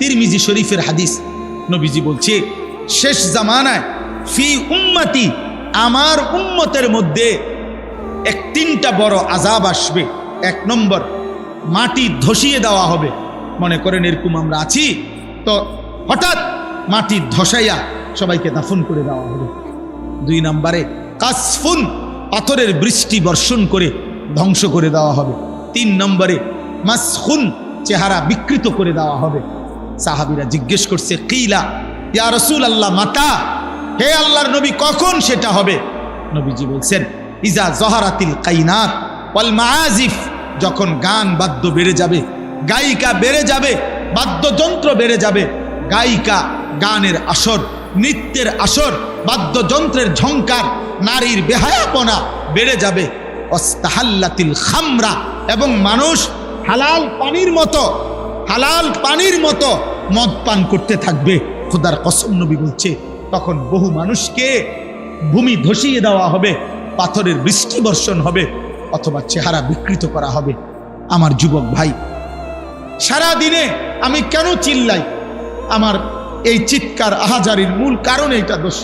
তিরমিজি শরীফের হাদিস নবীজি বলছে, শেষ জামানায় ফি উম্মতি, আমার উম্মতের মধ্যে এক তিনটা বড় আজাব আসবে। এক নম্বর, মাটি ধসিয়ে দেওয়া হবে। মনে করেন এরকম আমরা আছি, তো হঠাৎ মাটি ধসাইয়া সবাইকে দাফন করে দেওয়া হবে। দুই নম্বরে, কাসফুন, পাথরের বৃষ্টি বর্ষণ করে ধ্বংস করে দেওয়া হবে। তিন নম্বরে, মাসখুন, চেহারা বিকৃত করে দেওয়া হবে। সাহাবিরা জিজ্ঞেস করছে, কিলা? ইয়া রসুল আল্লাহ মাতা? হে আল্লাহর নবী, কখন সেটা হবে? নবীজি বলছেন, ইজা জহারাতিল কাইনাত ওয়াল মাআজিফ। যখন গান বাদ্য বেড়ে যাবে, গায়িকা বেড়ে যাবে, বাদ্যযন্ত্র বেড়ে যাবে, গায়িকা গানের আসর, নৃত্যের আসর, বাদ্যযন্ত্রের ঝংকার, নারীর বেহায়াপনা বেড়ে যাবে। অস্তাহাল্লাতিল খামরা, এবং মানুষ হালাল পানির মতো হালাল পানির মতো মদ পান করতে থাকবে। খোদার কসম নবী বলছে, তখন বহু মানুষকে ভূমি ধসিয়ে দেওয়া হবে, পাথরের বৃষ্টি বর্ষণ হবে, অথবা চেহারা বিকৃত করা হবে। আমার যুবক ভাই সারা দিনে আমি কেন চিল্লাই? আমার এই চিৎকার আহাজারির মূল কারণ এটা দোষ